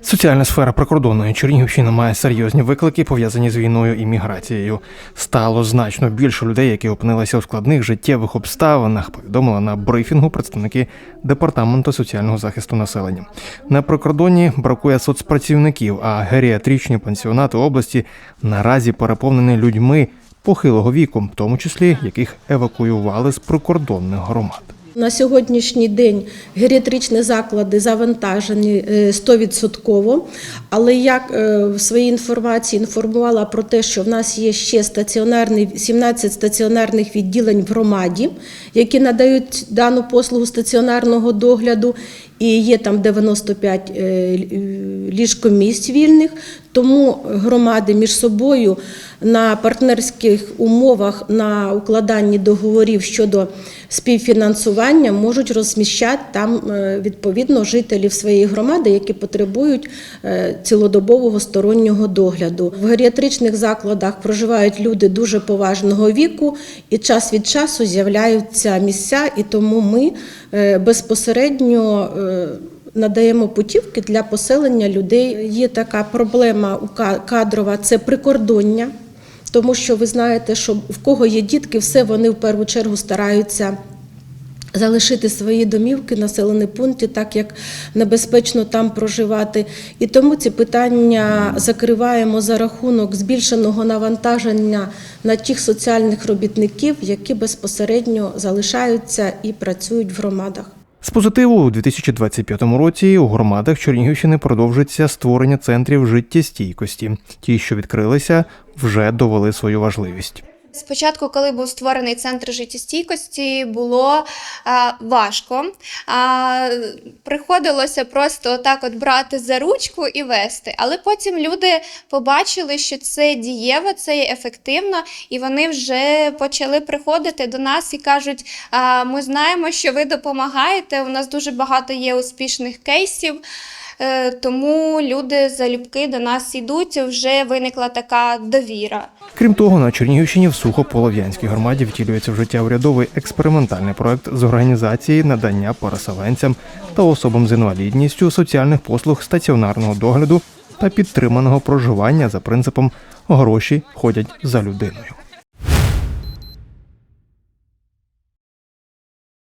Соціальна сфера прикордонної Чернігівщини має серйозні виклики, пов'язані з війною і міграцією. Стало значно більше людей, які опинилися у складних життєвих обставинах. Повідомили на брифінгу представники департаменту соціального захисту населення. На прикордонні бракує соцпрацівників, а геріатричні пансіонати області наразі переповнені людьми похилого віку, в тому числі яких евакуювали з прикордонних громад. На сьогоднішній день геріатричні заклади завантажені е, 100%, але як е, в своїй інформації інформувала про те, що в нас є ще стаціонарний 17 стаціонарних відділень в громаді, які надають дану послугу стаціонарного догляду, і є там 95 е, ліжкомісць вільних. Тому громади між собою на партнерських умовах на укладанні договорів щодо співфінансування можуть розміщати там е, відповідно жителів своєї громади, які потребують е, цілодобового стороннього догляду. В геріатричних закладах проживають люди дуже поважного віку, і час від часу з'являються місця, і тому ми безпосередньо. Е, Надаємо путівки для поселення людей. Є така проблема у кадрова це прикордоння, тому що ви знаєте, що в кого є дітки, все вони в першу чергу стараються. Залишити свої домівки, населені пункти, так як небезпечно там проживати. І тому ці питання закриваємо за рахунок збільшеного навантаження на тих соціальних робітників, які безпосередньо залишаються і працюють в громадах. З позитиву у 2025 році у громадах Чернігівщини продовжиться створення центрів життєстійкості. Ті, що відкрилися, вже довели свою важливість. Спочатку, коли був створений центр життєстійкості, було а, важко. А, приходилося просто так от брати за ручку і вести. Але потім люди побачили, що це дієво, це є ефективно, і вони вже почали приходити до нас і кажуть: а, ми знаємо, що ви допомагаєте. У нас дуже багато є успішних кейсів. Е, Тому люди залюбки до нас йдуть, вже виникла така довіра. Крім того, на Чернігівщині в Сухополов'янській громаді втілюється в життя урядовий експериментальний проект з організації надання переселенцям та особам з інвалідністю соціальних послуг стаціонарного догляду та підтриманого проживання за принципом гроші ходять за людиною.